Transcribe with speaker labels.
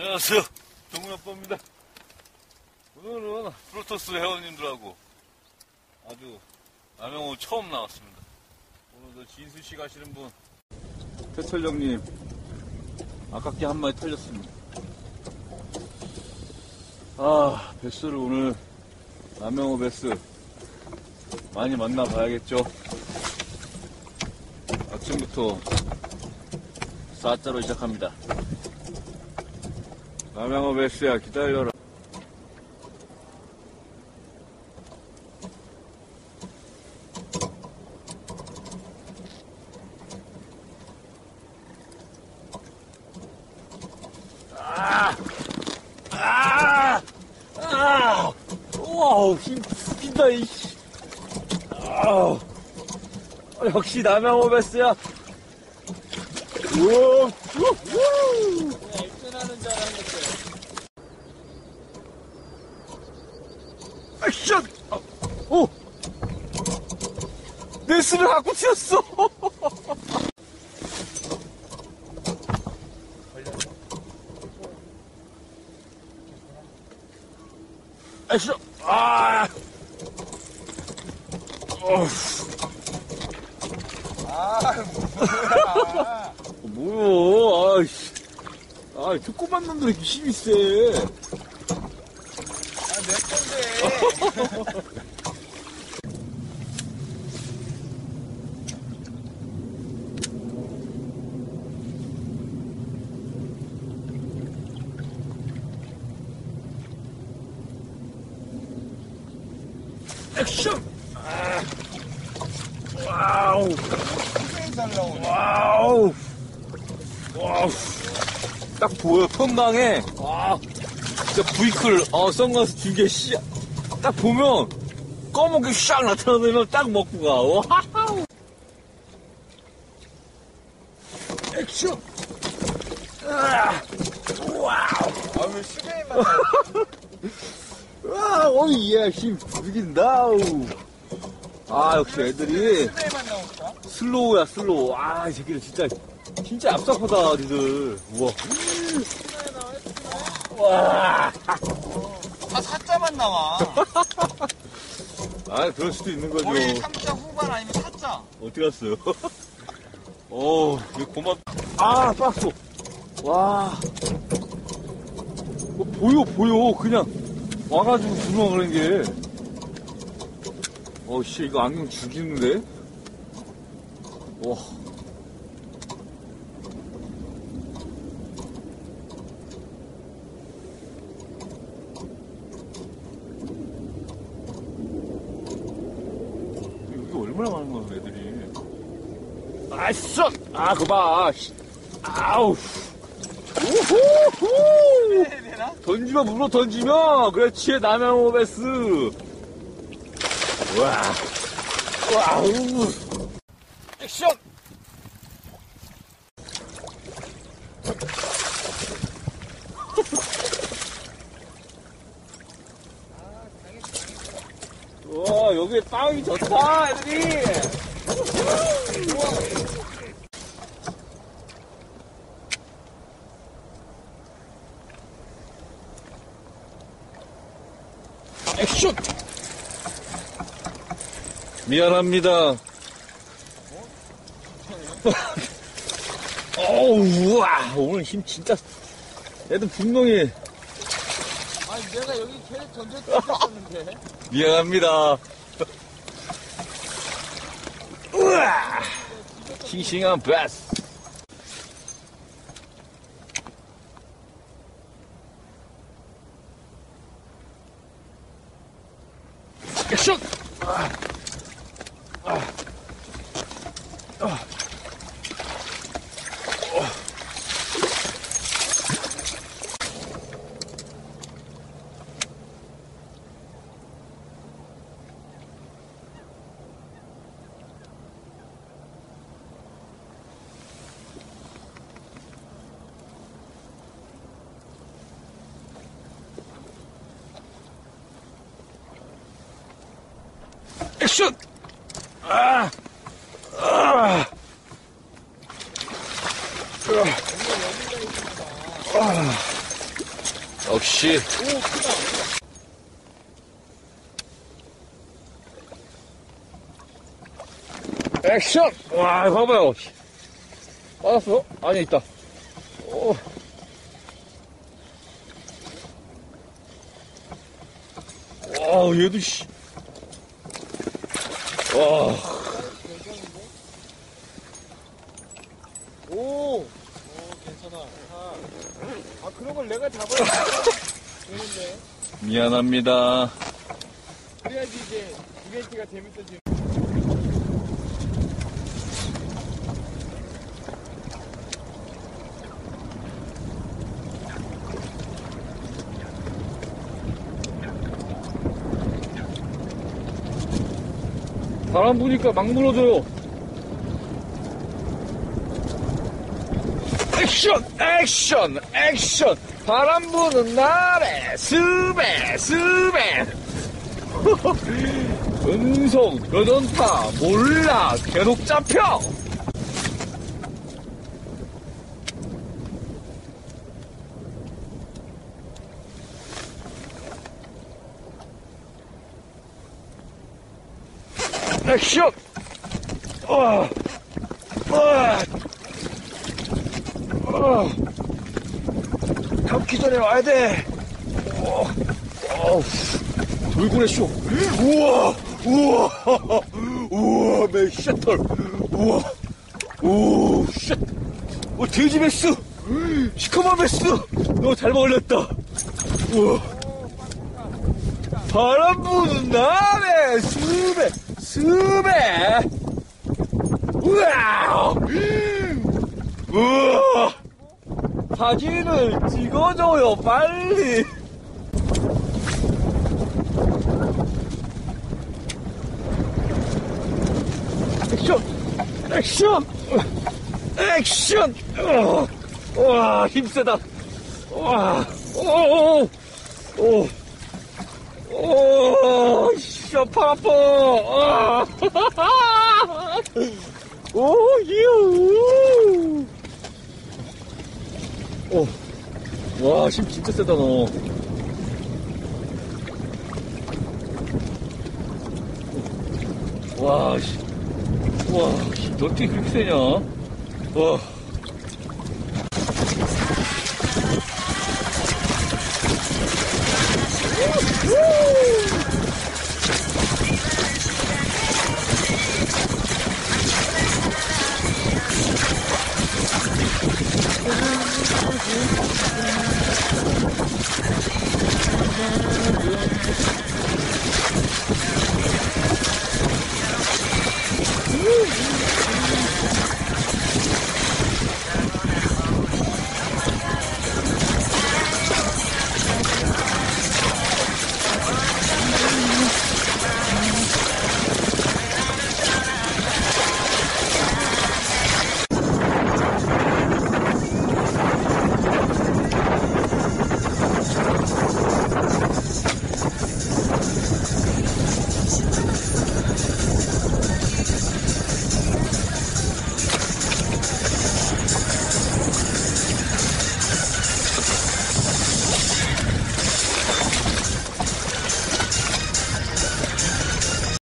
Speaker 1: 안녕하세요. 동문아빠입니다. 오늘은 프로토스 회원님들하고 아주 남영호 처음 나왔습니다. 오늘도 진수씨 가시는 분, 태철령님, 아깝게 한 마리 털렸습니다. 아, 베스를 오늘 남영호 베스 많이 만나봐야겠죠. 아침부터 4자로 시작합니다. 남양어 베스야 기다려라. 아! 아! 아! 와우, 힘 죽인다, 이씨. 아! 역시 남양어 베스야. 우와! 우후!
Speaker 2: 액션하는 줄 알았는데.
Speaker 1: 액션! 아, 오! 내 수를 갖고 튀었어! 아! 어후,
Speaker 2: 아, 뭐야.
Speaker 1: 뭐야, 아이씨. 아, 조그만 놈들이 힘이 세.
Speaker 2: 아, 내 건데.
Speaker 1: 액션! 아, 와우! 와우! 와우! 딱 보여, 평강에. 와, 진짜 브이클, 어, 선글라스 두 개, 씨. 딱 보면, 검은게 샥 나타나면 딱 먹고 가. 와우! 액션! 아, 와우!
Speaker 2: 아, 왜 수배만
Speaker 1: 와, 오, 예, 힘 죽인다. 아, 역시 애들이. 슬로우야 슬로우 아 이 새끼들 진짜 진짜 앞서하다 니들 우와 와
Speaker 2: 다 사자만 나와.
Speaker 1: 아 그럴 수도 있는 거죠
Speaker 2: 거의 3자 후반 아니면 4자.
Speaker 1: 어떻게 갔어요 어 이거 고맙 아 박스 와 뭐, 보여 보여 그냥 와가지고 들어와 그런 게 어 씨 이거 안경 죽이는데 와 이게 얼마나 많은 거야, 애들이. 아, 씨! 아, 그거 봐. 씨. 아우. 우후후! 던지면, 물어 던지면, 그렇지, 남양 오베스. 와. 와우. 액션! 와, 여기 빵이 좋다, 애들이. 액 션! 미안합니다. 어우, 우와, 오늘 힘 진짜. 애들 분명히
Speaker 2: 아니, 내가 여기 계속 던졌었는데.
Speaker 1: 미안합니다. 우와! 싱싱한 베스. 액 액션! 아! 아! 아! 역시. 액션! 와, 봐봐요. 빠졌어? 아니, 있다. 오. 와, 얘도, 씨. 와,
Speaker 2: 오! 오, 괜찮아. 아, 아 그런 걸 내가 잡아야 되는데.
Speaker 1: 미안합니다.
Speaker 2: 그래야지 이제 두개치가 재밌어지.
Speaker 1: 바람 부니까 막 물어줘요. 액션! 액션! 액션! 바람 부는 날에 스베! 스베! 은성, 여전타, 몰라, 계속 잡혀! 액션! 아, 아, 아, 감기 전에 와야 돼. 어, 어우, 돌고래 쇼. 우와, 우와, 우와, 매 셔틀. 우와, 오, 쉣. 어, 돼지 베스. 시커먼 베스. 너 잘 먹을렸다. 우와. 바람 부는 날에 스베, 스베. 우와! 사진을 찍어줘요, 빨리! 액션! 액션! 액션! 어, 와, 힘세다! 와, 오, 오, 오, 씨, 아파, 아파! 아. 오, 유! 오, 와, 힘 진짜 세다, 너. 와, 씨. 와, 씨, 너 어떻게 그렇게 세냐? 와.